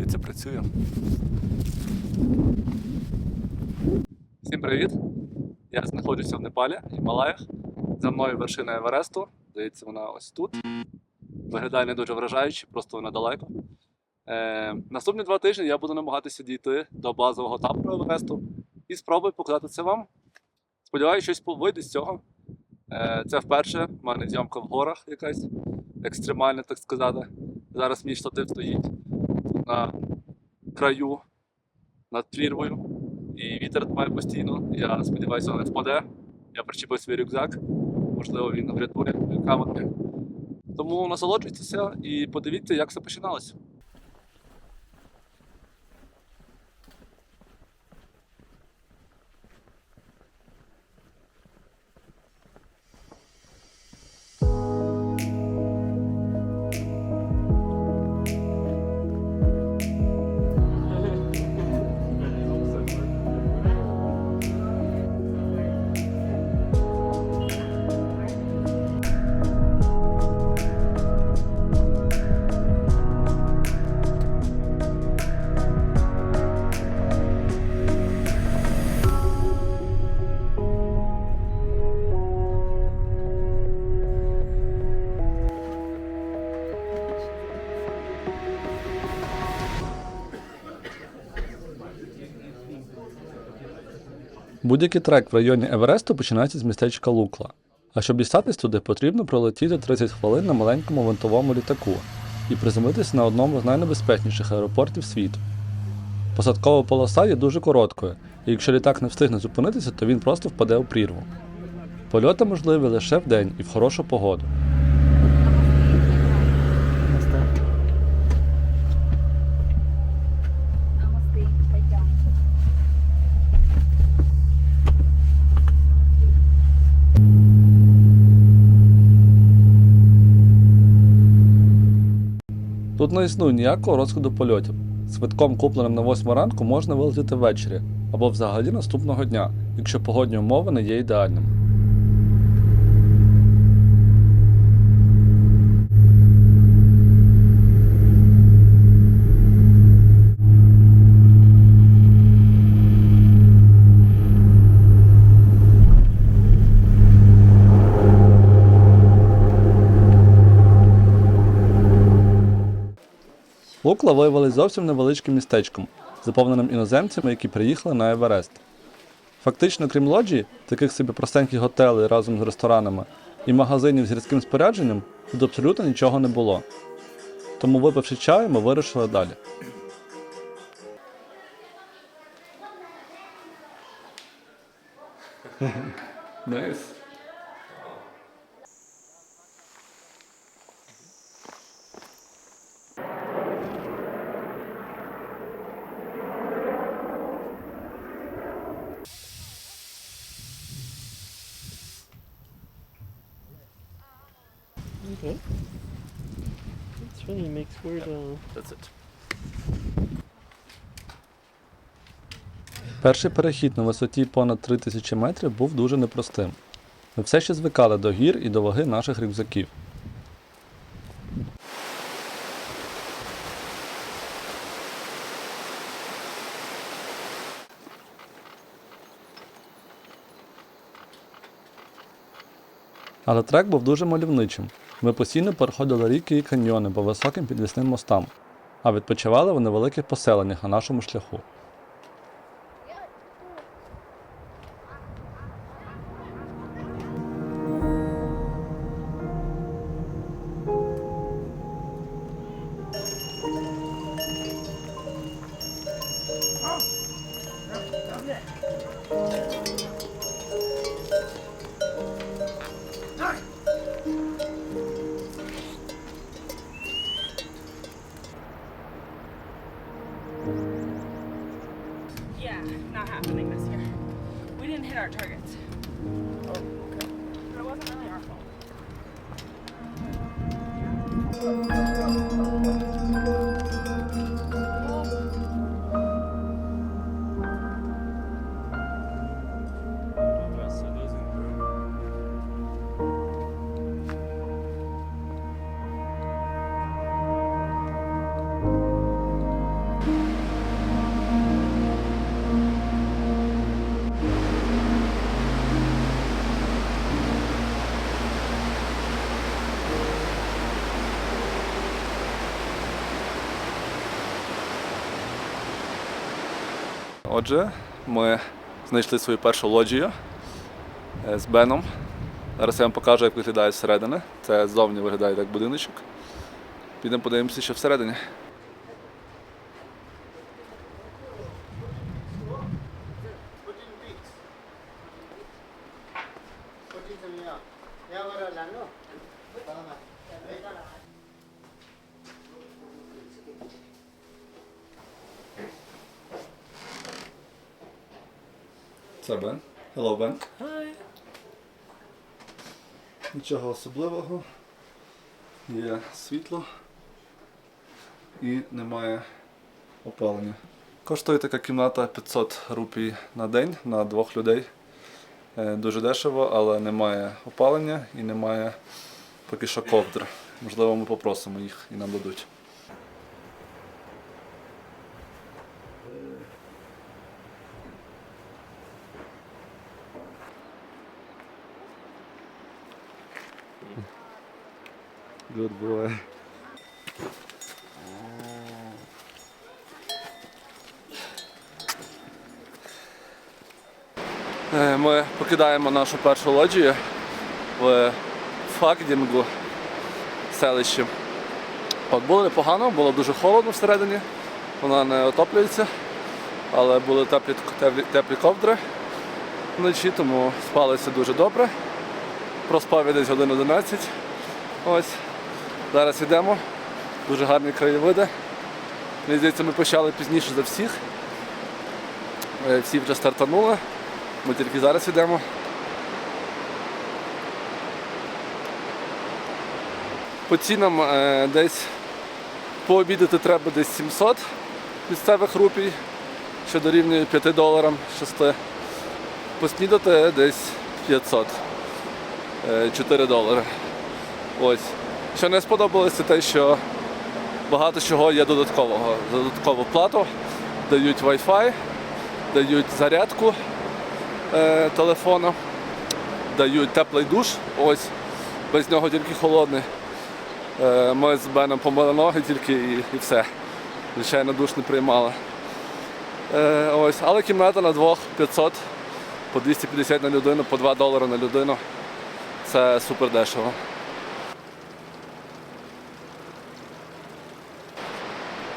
здається, працює. Всім привіт! Я знаходжуся в Непалі, Гімалаях. За мною вершина Евересту. Здається, вона ось тут. Виглядає не дуже вражаюче, просто вона далеко. Е, наступні два тижні я буду намагатися дійти до базового табору Евересту і спробую показати це вам. Сподіваюся, щось вийде з цього. Е, це вперше в мене зйомка в горах якась екстремальна, так сказати. Зараз мій штатив стоїть на краю над прірвою, і вітер має постійно. Я сподіваюся, не впаде. Я причепив свій рюкзак, можливо, він врятує камерами. Тому насолоджуйтеся і подивіться, як все починалося. Будь-який трек в районі Евересту починається з містечка Лукла. А щоб дістатись туди, потрібно пролетіти 30 хвилин на маленькому винтовому літаку і приземлитися на одному з найнебезпечніших аеропортів світу. Посадкова полоса є дуже короткою, і якщо літак не встигне зупинитися, то він просто впаде у прірву. Польоти можливі лише вдень і в хорошу погоду. Тут не існує ніякого розкладу польотів. З квитком, купленим на 8 ранку, можна вилетіти ввечері або взагалі наступного дня, якщо погодні умови не є ідеальними. Лукла виявилось зовсім невеличким містечком, заповненим іноземцями, які приїхали на Еверест. Фактично, крім лоджії, таких собі простеньких готелей разом з ресторанами і магазинів з гірським спорядженням, тут абсолютно нічого не було. Тому, випивши чаю, ми вирушили далі. Nice. Okay. It makes weird uh, That's it. Перший перехід на висоті понад 3000 метрів був дуже непростим. Ми все ще звикали до гір і до ваги наших рюкзаків. Але трек був дуже мальовничим. Ми постійно переходили ріки і каньйони по високим підвісним мостам, а відпочивали в невеликих поселеннях на нашому шляху. 嗯 Отже, ми знайшли свою першу лоджію е, з Беном. Зараз я вам покажу, як виглядає зсередини. Це ззовні виглядає як будиночок. Підемо подивимося, що всередині. Це Бен. Hello, Бен. Hi. Нічого особливого. Є світло і немає опалення. Коштує така кімната 500 рупій на день на двох людей. Е, Дуже дешево, але немає опалення і немає поки що ковдр. Можливо, ми попросимо їх і нам дадуть. Good boy. Е, Ми покидаємо нашу першу лоджію в Фагдінгу селищі. От було непогано, було дуже холодно всередині, вона не отоплюється, але були теплі, теплі, теплі ковдри вночі, тому спалося дуже добре. Проспав я десь годин 11. Ось. Зараз йдемо. Дуже гарні краєвиди. Мені здається, ми почали пізніше за всіх. Е, Всі вже стартанули. Ми тільки зараз йдемо. По цінам е, десь пообідати треба десь 700 місцевих рупій, що дорівнює 5 доларам 6. Поснідати десь 500. Е, 4 долари. Ось. Що не сподобалося, це те, що багато чого є додаткового. Додаткову плату дають Wi-Fi, дають зарядку е, телефону, дають теплий душ, ось, без нього тільки холодний. Е, ми з Беном помили ноги тільки і, і все. Звичайно, душ не приймали. Е, ось, але кімната на двох 500, по 250 на людину, по 2 долари на людину. Це супер дешево.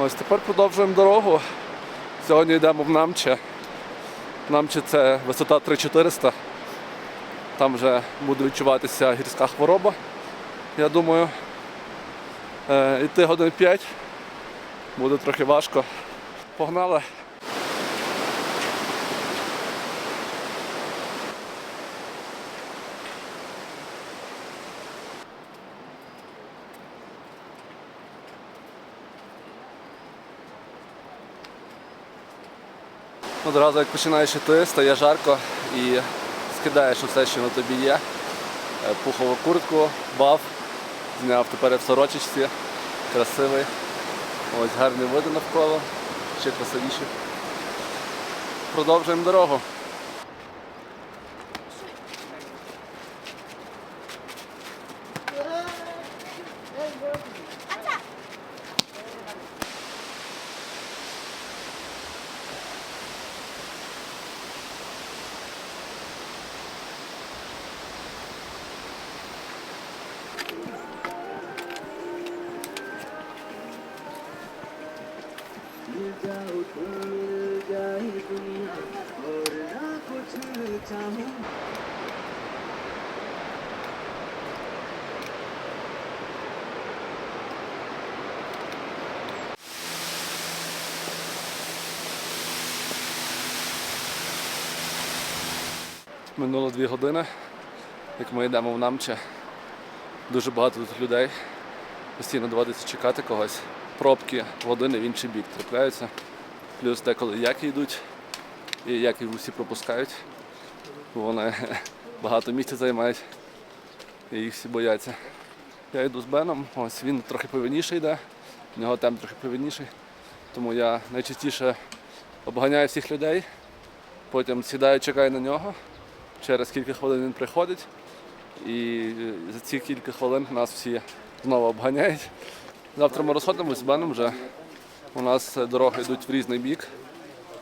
Ось тепер продовжуємо дорогу. Сьогодні йдемо в Намче. Намче це висота 3400. Там вже буде відчуватися гірська хвороба, я думаю. Е, йти годин 5 буде трохи важко. Погнали. Одразу як починаєш йти, стає жарко і скидаєш усе, що на тобі є. Е, Пухову куртку, баф, зняв тепер в сорочечці, красивий. Ось гарні види навколо, ще красивіші. Продовжуємо дорогу. Минуло дві години, як ми йдемо в Намче. Дуже багато тут людей. Постійно доводиться чекати когось. Пробки в один і в інший бік трапляються. Плюс деколи яки йдуть, і яки усі пропускають. Бо Вони багато місця займають і їх всі бояться. Я йду з Беном, ось він трохи повільніше йде, в нього темп трохи повільніший. Тому я найчастіше обганяю всіх людей, потім сідаю, чекаю на нього. Через кілька хвилин він приходить, і за ці кілька хвилин нас всі знову обганяють. Завтра ми розходимося з Беном вже. У нас дороги йдуть в різний бік.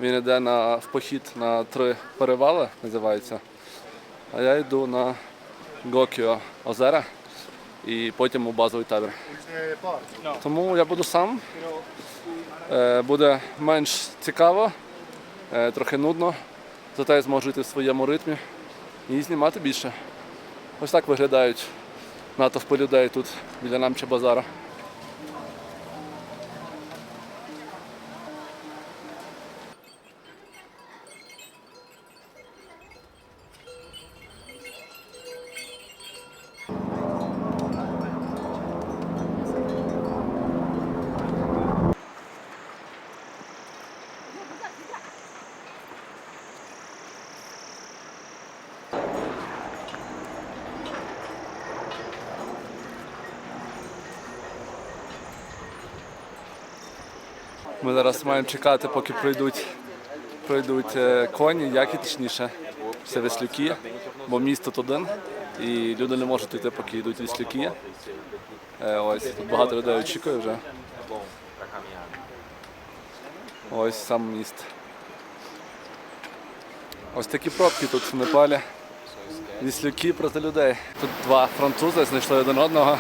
Він йде на, в похід на три перевали, називається. А я йду на Гокіо озера і потім у базовий табір. Тому я буду сам. Е, Буде менш цікаво, е, трохи нудно, зате я зможу йти в своєму ритмі і знімати більше. Ось так виглядають натовпи людей тут біля намча базара. Маємо чекати, поки пройдуть, е, коні, які точніше, все веслюки, бо міст тут один, і люди не можуть йти, поки йдуть веслюки. Е, Ось тут багато людей очікує вже. Ось сам міст. Ось такі пробки тут в Непалі. Віслюки проти людей. Тут два французи знайшли один одного.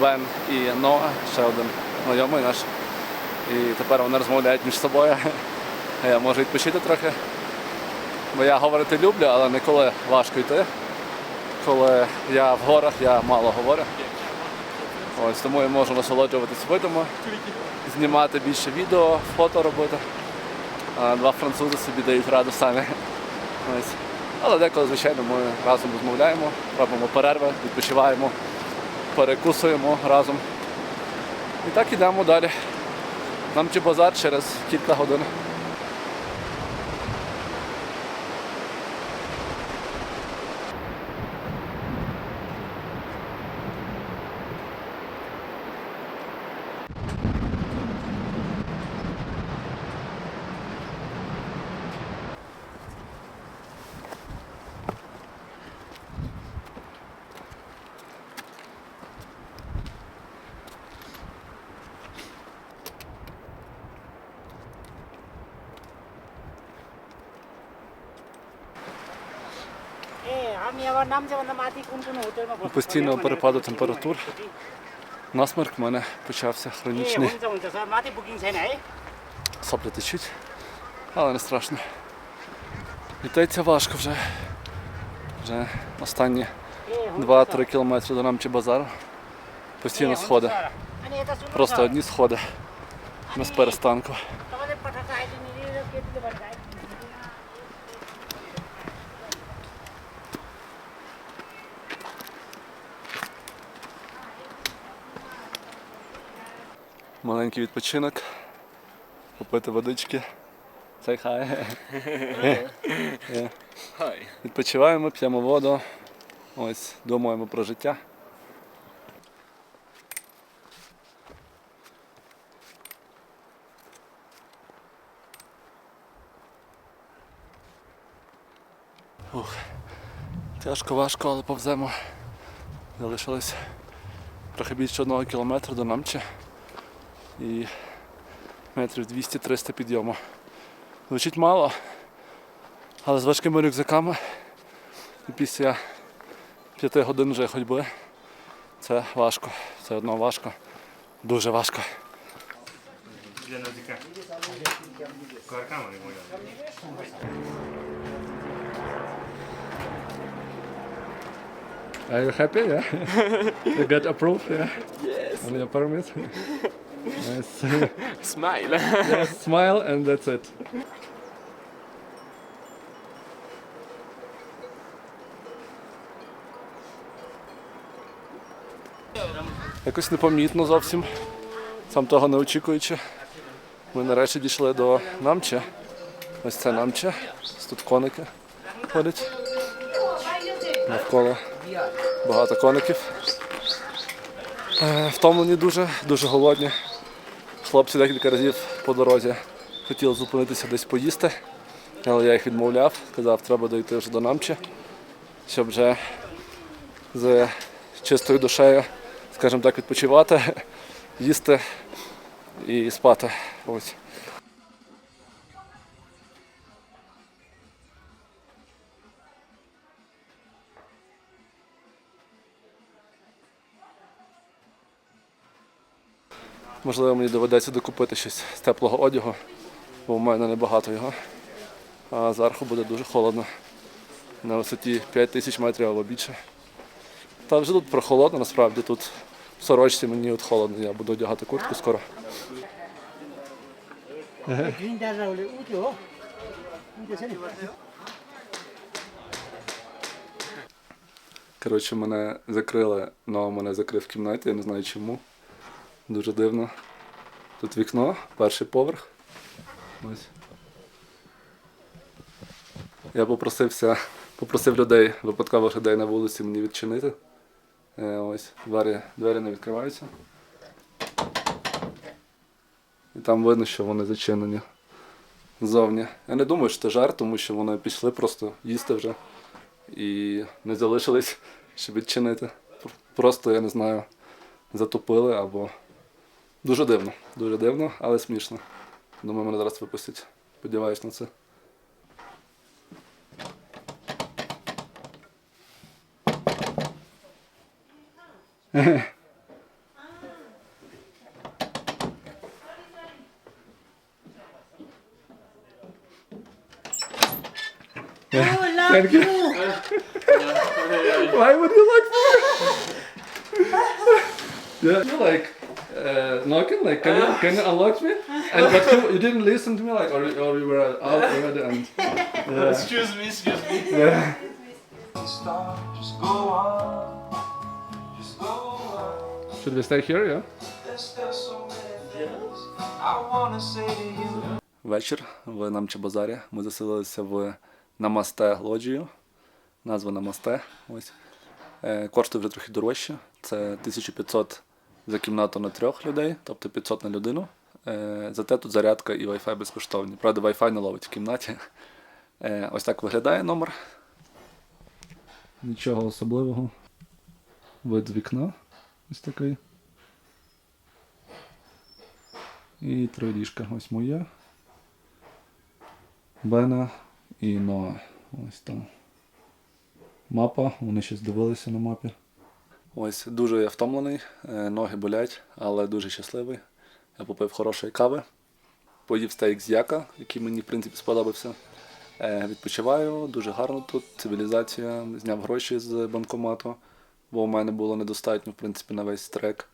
Бен і Ноа, ще один знайомий наш. І тепер вони розмовляють між собою. Я можу відпочити трохи. Бо я говорити люблю, але не коли важко йти. Коли я в горах, я мало говорю. Ось тому я можу насолоджуватись видами, знімати більше відео, фото робити. Два французи собі дають раду самі. Ось. Але деколи, звичайно, ми разом розмовляємо, робимо перерви, відпочиваємо, перекусуємо разом. І так ідемо далі. Нам чи базар через кілька годин. постійного перепаду температур. Насмерк в мене почався хронічний. Соплі течуть, але не страшно. Літається важко вже. Вже останні 2-3 кілометри до Намчі базару. Постійно сходи. Просто одні сходи. Без перестанку. Маленький відпочинок. Попити водички. Say hi. Відпочиваємо, п'ємо воду. Ось, думаємо про життя. Ух. Тяжко, важко, але повземо. Залишилось трохи більше одного кілометра до Намчі і метрів 200-300 підйому. Звучить мало, але з важкими рюкзаками і після 5 годин вже ходьби це важко. Це одно важко. Дуже важко. Are you happy? Yeah? you got approved? Yeah? Yes. On your permit? nice. Smile. Just smile and that's it. Якось непомітно зовсім, сам того не очікуючи. Ми нарешті дійшли до намча. Ось це намча. Ось Тут коники ходять. Навколо багато коників. Е, Втомлені дуже, дуже голодні. Хлопці декілька разів по дорозі хотіли зупинитися десь поїсти, але я їх відмовляв, казав, треба дойти вже до намчі, щоб вже з чистою душею, скажімо так, відпочивати, їсти і спати. Ось. Можливо, мені доведеться докупити щось з теплого одягу, бо в мене небагато його. А зверху буде дуже холодно. На висоті 5 тисяч метрів або більше. Та вже тут прохолодно, насправді тут в сорочці мені от холодно, я буду одягати куртку скоро. Коротше, мене закрили, ну, але мене закрив в кімнаті, я не знаю чому. Дуже дивно. Тут вікно, перший поверх. Ось. Я попросився, попросив людей, випадкових людей на вулиці мені відчинити. Е, ось, двері, двері не відкриваються. І там видно, що вони зачинені ззовні. Я не думаю, що це жарт, тому що вони пішли просто їсти вже і не залишились, щоб відчинити. Просто, я не знаю, затопили або. Дуже дивно, дуже дивно, але смішно. Думаю, мене зараз випустять. Сподіваюсь на це. Thank you. Why would you like more? yeah, you like uh, knocking? Like, can you can you unlock me? And but you, you didn't listen to me, like, or, or you were out already. And yeah. Excuse me, excuse me. yeah. start, just go on, just go on. Should we stay here? Yeah. Вечір в Намчебазарі. Ми заселилися в Намасте лоджію. Назва Намасте. Ось. Е, коштує вже трохи дорожче. Це 1500 за кімнату на трьох людей, тобто 500 на людину. Е, зате тут зарядка і Wi-Fi безкоштовні. Правда, Wi-Fi не ловить в кімнаті. Е, ось так виглядає номер. Нічого особливого. Вид з вікна. Ось такий. І три ліжка. Ось моє. Бена і Ноа. Ось там. Мапа, вони щось дивилися на мапі. Ось дуже я втомлений, е, ноги болять, але дуже щасливий. Я попив хорошої кави, поїв стейк з яка, який мені в принципі сподобався. Е, Відпочиваю, дуже гарно тут, цивілізація, зняв гроші з банкомату, бо у мене було недостатньо, в принципі, на весь трек.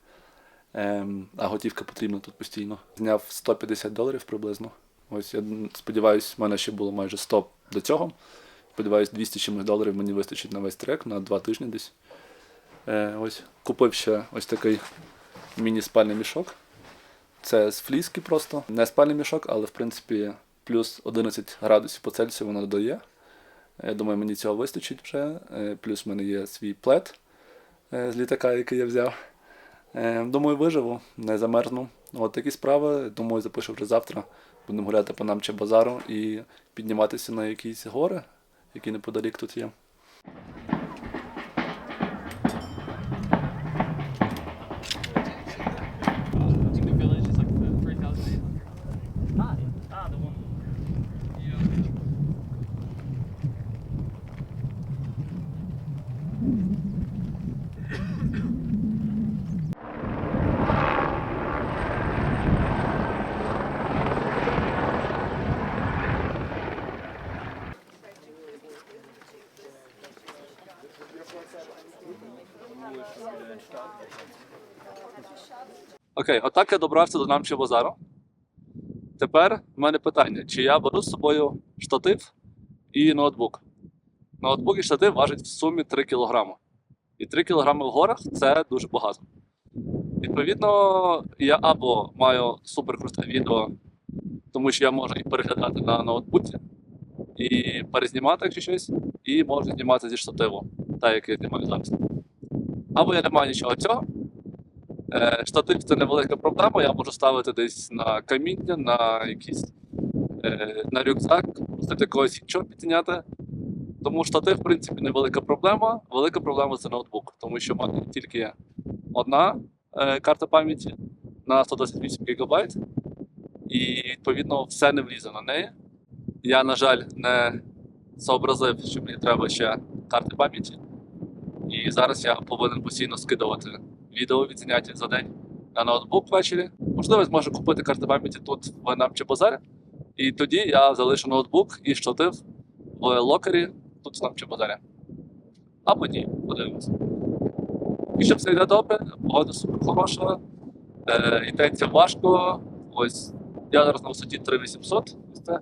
Ем, а готівка потрібна тут постійно. Зняв 150 доларів приблизно. Ось я сподіваюся, в мене ще було майже 100 до цього. Сподіваюсь, 200 чимось доларів мені вистачить на весь трек на 2 тижні десь. Е, ось купив ще ось такий міні-спальний мішок. Це з фліски просто. Не спальний мішок, але в принципі плюс 11 градусів по Цельсію воно додає. Я думаю, мені цього вистачить вже. Е, Плюс в мене є свій плед е, з літака, який я взяв. Думаю, виживу, не замерзну. От такі справи. Думаю, запишу вже завтра. Будемо гуляти по намче базару і підніматися на якісь гори, які неподалік тут є. Окей, отак я добрався до намче базару. Тепер в мене питання: чи я беру з собою штатив і ноутбук? Ноутбук і штатив важать в сумі 3 кг. І 3 кг в горах це дуже багато. Відповідно, я або маю суперкруте відео, тому що я можу і переглядати на ноутбуці, і перезнімати, якщо щось, і можу знімати зі штативу, так як я знімаю зараз. Або я не маю нічого цього. Е, Штатив це невелика проблема, я можу ставити десь на каміння, на якийсь е, на рюкзак, просити когось іншого підняти. Тому штатив, в принципі, невелика проблема. Велика проблема це ноутбук, тому що мене тільки одна е, карта пам'яті на 128 ГБ, і відповідно все не влізе на неї. Я, на жаль, не зобразив, що мені треба ще карти пам'яті. І зараз я повинен постійно скидувати відео від заняття за день на ноутбук ввечері, можливість, можу купити карти пам'яті тут в Намче базарі. І тоді я залишу ноутбук і штатив в локері тут в Намче базарі. Або ні, подивимось. Щоб все йде добре, погода супер хороша, е, йдеться важко. Ось я зараз на висоті 3800, ось.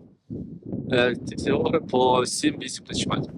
Е, ці всі гори по 7-8 тисяч метрів.